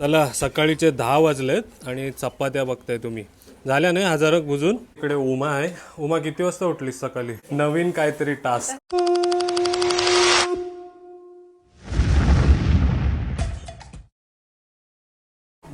चला सकाळीचे दहा वाजलेत आणि चपात्या बघताय तुम्ही. झाल्या नाही? हजारक बुजून? इकडे उमा आहे. उमा किती वाजता उठलीस सकाळी? नवीन काहीतरी टास्क.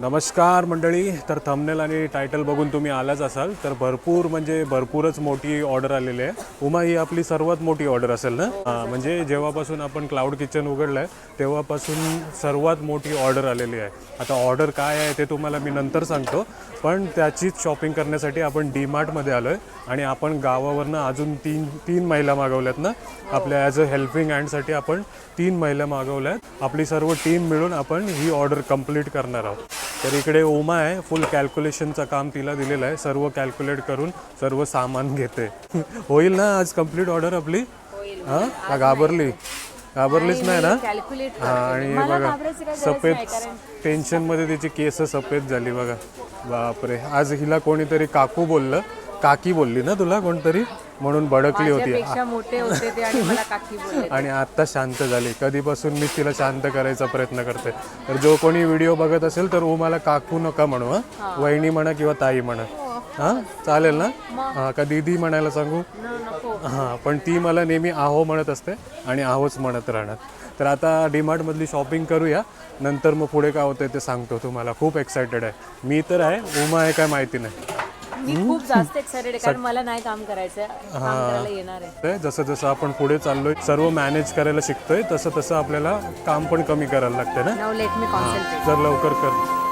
नमस्कार मंडळी तर थंबनेल आणि टायटल बघून तुम्ही आलाच असाल तर भरपूर म्हणजे भरपूरच मोठी ऑर्डर आलेली आहे. उमा ही आपली सर्वात मोठी ऑर्डर असेल ना? हां म्हणजे जेव्हापासून आपण क्लाउड किचन उघडलं आहे तेव्हापासून सर्वात मोठी ऑर्डर आलेली आहे. आता ऑर्डर काय आहे ते तुम्हाला मी नंतर सांगतो पण त्याचीच शॉपिंग करण्यासाठी आपण डी मार्टमध्ये आलो आहे आणि आपण गावावरनं अजून तीन तीन महिला मागवल्यात ना? आपल्या ॲज अ हेल्पिंग हँडसाठी आपण तीन महिला मागवल्या आहेत आपली सर्व टीम मिळून आपण ही ऑर्डर कंप्लीट करणार आहोत. तर इकडे उमा आहे. फुल कॅल्क्युलेशनचं काम तिला दिलेलं आहे. सर्व कॅल्क्युलेट करून सर्व सामान घेते. होईल ना आज कंप्लीट ऑर्डर आपली? हां? घाबरली? घाबरलीच नाही ना? हा आणि बघा सफेद टेन्शनमध्ये तिची केस सफेद झाली बघा. बापरे. आज हिला कोणीतरी काकू बोललं. काकी बोलली ना तुला कोणतरी? म्हणून भडकली होती. पेक्षा मोठे होते ते आणि मला काकी बोलले. आणि आता शांत झाली. कधीपासून मी तिला शांत करायचा प्रयत्न करते. तर जो कोणी व्हिडिओ बघत असेल तर ओ मला काकू नका म्हणू हा. वहिनी म्हणा किंवा ताई म्हणा. हा चालेल ना? हा का दीदी म्हणायला सांगू? नको. हां पण ती मला नेहमी आहो म्हणत असते आणि आहोच म्हणत राहणार. तर आता डीमार्टमधली शॉपिंग करूया. नंतर मग पुढे काय होतंय ते सांगतो तुम्हाला. खूप एक्सायटेड आहे. मी तर आहे उमा आहे काय माहिती नाही. मी खूप जास्त एक्साइटेड आहे कारण मला नाही काम करायचं काम करायला येणार आहे. ते जसं जसं आपण पुढे चाललोय सर्व मॅनेज करायला शिकतोय तसं तसं आपल्याला काम पण कमी करायला लागतं ना? नाव लेट मी कॉन्सन्ट्रेट जर लवकर कर.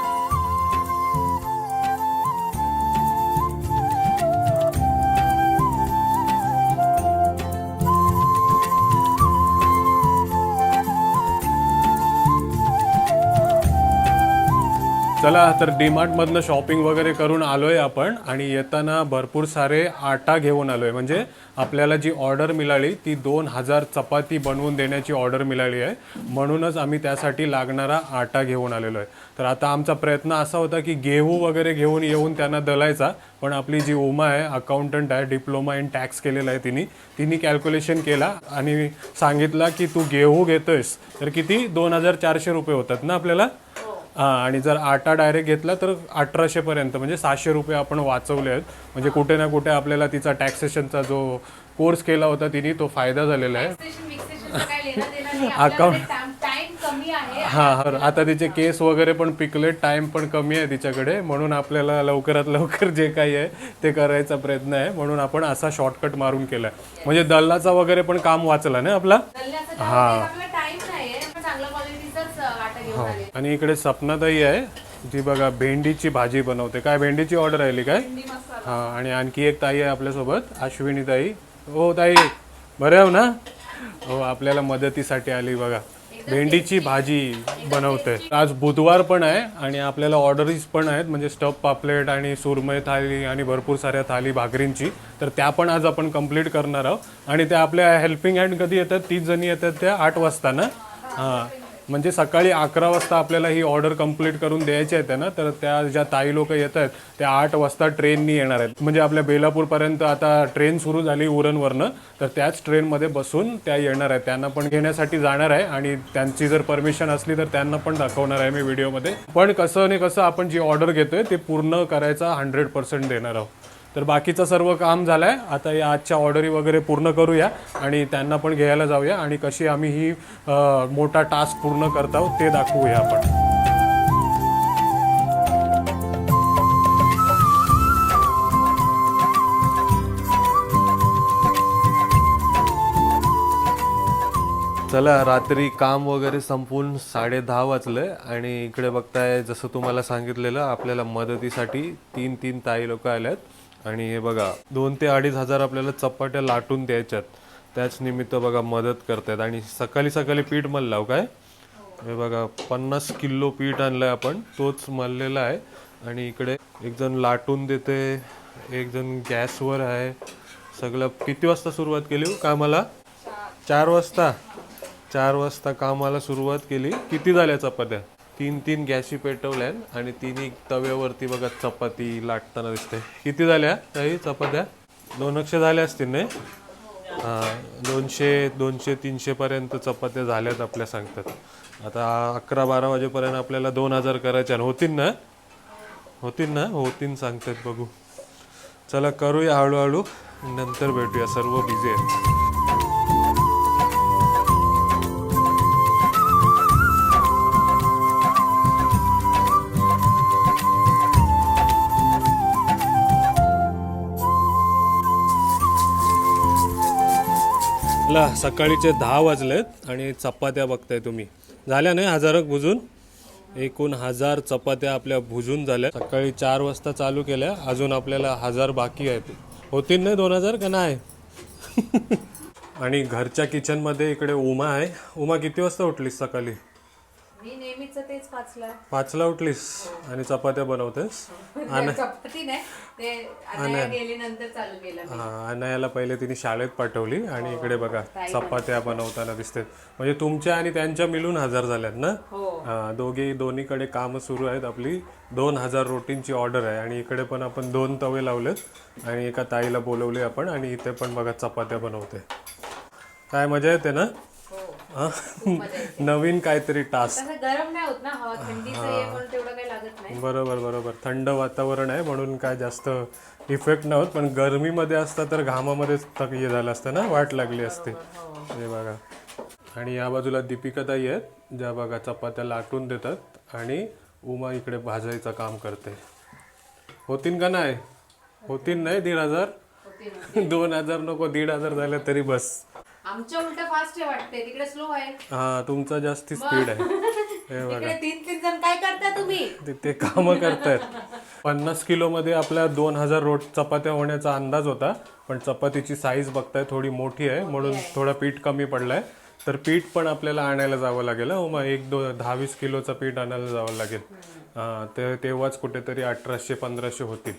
चला तर डीमार्टमधनं शॉपिंग वगैरे करून आलोय आपण आणि येताना भरपूर सारे आटा घेऊन आलोय. म्हणजे आपल्याला जी ऑर्डर मिळाली ती दोन हजार चपाती बनवून देण्याची ऑर्डर मिळाली आहे. म्हणूनच आम्ही त्यासाठी लागणारा आटा घेऊन आलेलो आहे. तर आता आमचा प्रयत्न असा होता की गेहू वगैरे घेऊन येऊन त्यांना दलायचा पण आपली जी उमा आहे अकाउंटंट आहे डिप्लोमा इन टॅक्स केलेला आहे तिने. तिने कॅल्क्युलेशन केला आणि सांगितला की तू गेहू घेतोयस तर किती? दोन हजार चारशे रुपये होतात ना आपल्याला? हा आणि जर आटा डायरेक्ट घेतला तर अठराशे पर्यंत म्हणजे सहाशे रुपये आपण वाचवले आहेत. म्हणजे कुठे ना कुठे आपल्याला तिचा टॅक्सेशनचा जो कोर्स केला होता तिने तो फायदा झालेला आहे. अकाउंट टाइम कमी आहे. हा आता तिचे केस वगैरे पण पिकले टाइम पण कमी आहे तिच्याकडे. म्हणून आपल्याला लवकरात लवकर जे काही आहे ते करायचा प्रयत्न आहे. म्हणून आपण असा शॉर्टकट मारून केलाय. म्हणजे दल्लाचा वगैरे पण काम वाचला ना आपला? हा टाइम नाहीये पण चांगल्या क्वालिटीचाच आटा घेऊन हो. आणि इकडे सपनाताई आहे. जी बघा भेंडीची भाजी बनवते. काय भेंडीची ऑर्डर राहिली काय? हा आणि आणखी एक ताई आहे आपल्यासोबत अश्विनी ताई. हो ताई. बरे हो ना? हो आपल्याला मदतीसाठी आली बघा. भेंडीची भाजी बनवते. आज बुधवार पण आहे आणि आपल्याला ऑर्डरीज पण आहेत. म्हणजे स्टफ पापलेट आणि सुरमई थाली आणि भरपूर साऱ्या थाली भाकरींची. तर त्या पण आज आपण कंप्लीट करणार आहोत. आणि त्या आपल्या हेल्पिंग हँड कधी येतात? तीस जणी येतात त्या आठ वाजता ना? हां. म्हणजे सकाळी अकरा वाजता आपल्याला ही ऑर्डर कंप्लीट करून द्यायची आहे ना तर त्या ज्या ताई लोक येत आहेत त्या आठ वाजता ट्रेननी येणार आहेत. म्हणजे आपल्या बेलापूरपर्यंत आता ट्रेन सुरू झाली उरणवरनं तर त्याच ट्रेनमध्ये बसून त्या येणार आहेत. त्यांना पण घेण्यासाठी जाणार आहे आणि त्यांची जर परमिशन असली तर त्यांना पण दाखवणार आहे मी व्हिडिओमध्ये. पण कसं नाही कसं आपण जी ऑर्डर घेतोय ते पूर्ण करायचा हंड्रेड पर्सेंट देणार आहोत. तर बाकीचं सर्व काम झालं आहे आता या आजच्या ऑर्डरी वगैरे पूर्ण करूया आणि त्यांना पण घ्यायला जाऊया आणि कशी आम्ही ही मोठा टास्क पूर्ण करत आहोत ते दाखवूया आपण. चला रात्री काम वगैरे संपून साडे दहा वाजले आणि इकडे बघताय जसं तुम्हाला सांगितलेलं आपल्याला मदतीसाठी तीन तीन ताई लोक आल्यात. आणि हे बघा दोन ते अडीच हजार आपल्याला चपाट्या लाटून द्यायच्यात. त्याच निमित्त बघा मदत करतायत. आणि सकाळी सकाळी पीठ मल्लाव हो काय? हे बघा पन्नास किलो पीठ आणलंय आपण. तोच मळलेला आहे. आणि इकडे एक जण लाटून देते. एक जण गॅसवर आहे. सगळं किती वाजता सुरुवात केली हो कामाला? चार वाजता. चार वाजता कामाला सुरुवात केली. किती झाल्या चपात्या? तीन तीन गॅसी पेटवल्या आणि तिन्ही तव्यावरती बघा चपाती लाटताना दिसते किती झाल्या? काही चपात्या? दोन झाल्या असतील नाही? दोनशे दोनशे तीनशेपर्यंत चपात्या झाल्यात आपल्या सांगतात. आता अकरा बारा वाजेपर्यंत आपल्याला दोन हजार करायच्या आणि होतील ना? होतील ना? होतील सांगतात बघू. चला करूया हळूहळू. नंतर भेटूया. सर्व बिझी आहेत. सकाळीचे दहा वाजलेत आणि चपात्या बघताय तुम्ही. झाल्या नाही हजारक भुजून? एकूण हजार चपात्या आपल्या भुजून झाल्या. सकाळी चार वाजता चालू केल्या. अजून आपल्याला हजार बाकी आहेत. होतील नाही दोन हजार का नाही? आणि घरच्या किचनमध्ये इकडे उमा आहे. उमा किती वाजता उठलीस सकाळी? मी नेहमीच तेच पाचला. पाचला उठलीस आणि चपात्या बनवतेस. चपाती नाही. ते अनाया गेल्यानंतर चालू केलं मी. हा अनायाला पहिले तिने शाळेत पाठवली आणि इकडे बघा चपात्या बनवताना दिसते. म्हणजे तुमच्या आणि त्यांच्या मिळून हजार झाल्यात ना? हो. हा दोघे दोन्हीकडे कामं सुरू आहेत आपली. दोन हजार रोटींची ऑर्डर आहे आणि इकडे पण आपण दोन तवे लावलेत आणि एका ताईला बोलवले आपण आणि इथे पण बघा चपात्या बनवते. काय मजा येते ना? हो हा? नवीन काहीतरी टास्क तसं गरम नाही होत ना हवा थंडीचं आहे म्हणून तेवढं काही लागत नाही. बरोबर बरोबर. थंड वातावरण आहे म्हणून काय जास्त इफेक्ट नव्हत पण गरमीमध्ये असतं तर घामामध्येच तक हे झालं असतं ना वाट लागली असते. हे. बघा. आणि या बाजूला दीपिका ताई आहेत ज्या बघा चपात्या लाटून देतात आणि उमा इकडे भाजायचं काम करते. होतीन का नाही? होतीन नाही दीड हजार? दोन हजार नको दीड हजार झाले तरी बस. आमच्या उलट फास्ट आहे वाटते तिकडे स्लो आहे. हा तुमचा जास्ती स्पीड आहे. हे बघा. तिकडे तीन तीन जण काय करता तुम्ही? ते ते कामं करतायत. पन्नास किलोमध्ये आपल्या दोन हजार रोट चपात्या होण्याचा अंदाज होता. पण चपातीची साईज बघताय थोडी मोठी आहे. म्हणून थोडा पीठ कमी पडलाय. तर पीठ पण आपल्याला आणायला जावं लागेल हा. मग एक दो दहा वीस किलोचं पीठ आणायला जावं लागेल. हा, ते तेव्हाच कुठेतरी अठराशे पंधराशे होतील.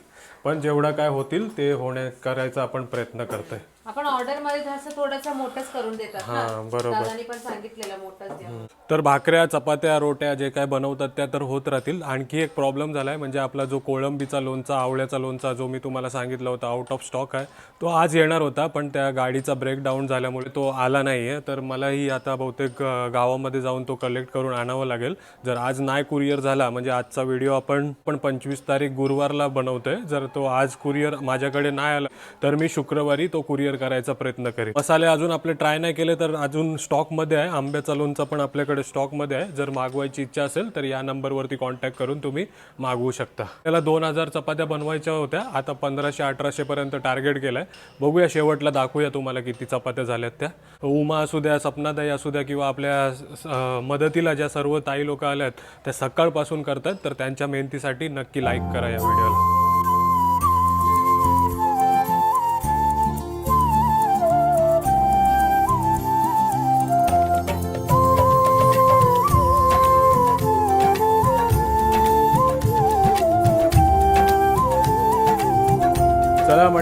पण जेवढा काय होतील ते होण्या करायचा आपण प्रयत्न करतोय. आपण ऑर्डरमध्ये असं थोडस मोठंच करून देतात हा बरोबर. दादानी पण सांगितलेलं मोठंच द्या. तर भाकऱ्या चपात्या रोट्या जे काय बनवतात त्या तर होत राहतील. आणखी एक प्रॉब्लेम झाला आहे म्हणजे आपला जो कोळंबीचा लोणचा आवळ्याचा लोणचा जो मी तुम्हाला सांगितला होता आउट ऑफ स्टॉक आहे तो आज येणार होता पण त्या गाडीचा ब्रेकडाऊन झाल्यामुळे तो आला नाही आहे तर मलाही आता बहुतेक अं, गावामध्ये जाऊन तो कलेक्ट करून आणावं लागेल. जर आज नाही कुरिअर झाला म्हणजे आजचा व्हिडिओ आपण पण पंचवीस तारीख गुरुवारला बनवतोय. जर तो आज कुरिअर माझ्याकडे नाही आला तर मी शुक्रवारी तो कुरिअर करायचा प्रयत्न करेन मसाले अजून आपले ट्राय नाही केले तर अजून स्टॉकमध्ये आहे. आंब्याचा लोणचा पण आपल्याकडे स्टॉकमध्ये आहे. जर मागवायची इच्छा असेल तर या नंबरवरती कॉन्टॅक्ट करून तुम्ही मागवू शकता. त्याला दोन हजार चपात्या बनवायच्या होत्या. आता पंधराशे अठराशे पर्यंत टार्गेट केलाय. बघूया शेवटला दाखवूया तुम्हाला किती चपात्या झाल्यात त्या. उमा असू द्या सपनाताई असू द्या किंवा आपल्या मदतीला ज्या सर्व ताई लोक आल्यात त्या सकाळपासून करतात. तर त्यांच्या मेहनतीसाठी नक्की लाईक करा या व्हिडिओला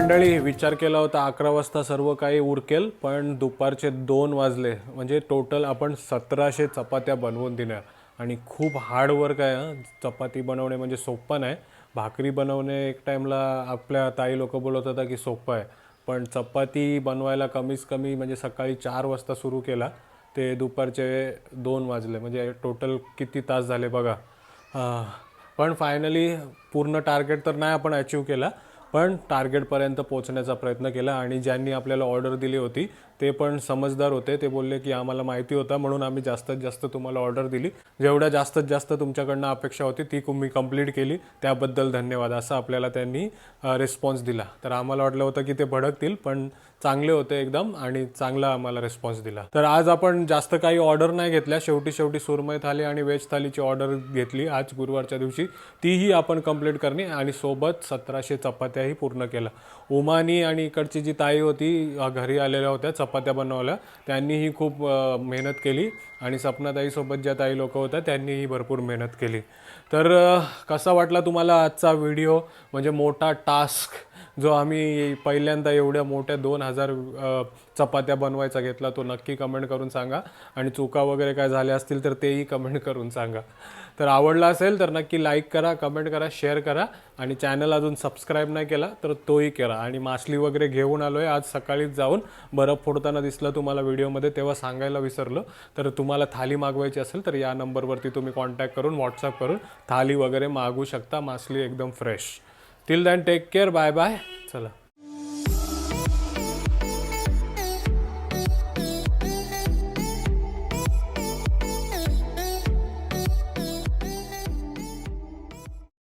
मंडळी विचार केला होता अकरा वाजता सर्व काही उरकेल पण दुपारचे दोन वाजले. म्हणजे टोटल आपण सतराशे चपात्या बनवून दिल्या. आणि खूप हार्ड वर्क आहे चपाती बनवणे म्हणजे सोपं नाही. भाकरी बनवणे एक टाईमला आपल्या ताई लोक बोलत होता की सोपं आहे. पण चपाती बनवायला कमीच कमी म्हणजे सकाळी चार वाजता सुरू केला. ते दुपारचे दोन वाजले. म्हणजे टोटल किती तास झाले बघा. पण फायनली पूर्ण टार्गेट तर नाही आपण अचीव केला. पण टार्गेटपर्यंत पोहोचण्याचा प्रयत्न केला आणि ज्यांनी आपल्याला ऑर्डर दिली होती ते पण समजदार होते. ते बोलले की आम्हाला माहिती होता म्हणून आम्ही जास्तीत जास्त तुम्हाला ऑर्डर दिली. जेवढ्या जास्तीत जास्त तुमच्याकडनं अपेक्षा होती ती तुम्ही कंप्लीट केली. त्याबद्दल धन्यवाद असं आपल्याला त्यांनी रिस्पॉन्स दिला. तर आम्हाला वाटलं होतं की ते भडकतील पण चांगले होते एकदम आणि चांगला आम्हाला रिस्पॉन्स दिला. तर आज आपण जास्त काही ऑर्डर नाही घेतल्या. शेवटी शेवटी सुरमय थाली आणि व्हेज थालीची ऑर्डर घेतली. आज गुरुवारच्या दिवशी तीही आपण कंप्लीट करणे आणि सोबत सतराशे चपात्याही पूर्ण केल्या. उमानी आणि इकडची जी ताई होती घरी आलेल्या होत्या चपात्या बनवल्या. त्यांनीही खूप मेहनत केली आणि सपनाताईसोबत ज्या ताई लोक होत्या त्यांनीही भरपूर मेहनत केली. तर कसा वाटला तुम्हाला आजचा व्हिडिओ? म्हणजे मोठा टास्क जो आम्ही पहिल्यांदा एवढ्या मोठ्या दोन हजार चपात्या बनवायचा घेतला तो नक्की कमेंट करून सांगा. आणि चुका वगैरे काय झाल्या असतील तर तेही कमेंट करून सांगा. तर आवडला असेल तर नक्की लाईक करा कमेंट करा शेअर करा. आणि चॅनल अजून सबस्क्राईब नाही केला तर तोही करा. आणि मासली वगैरे घेऊन आलो आहे आज सकाळीच जाऊन. बर्फ फोडताना दिसलं तुम्हाला व्हिडिओमध्ये तेव्हा सांगायला विसरलो. तर तुम्हाला थाली मागवायची असेल तर या नंबरवरती तुम्ही कॉन्टॅक्ट करून व्हॉट्सअप करून थाली वगैरे मागवू शकता. मासली एकदम fresh till then take care bye bye चला.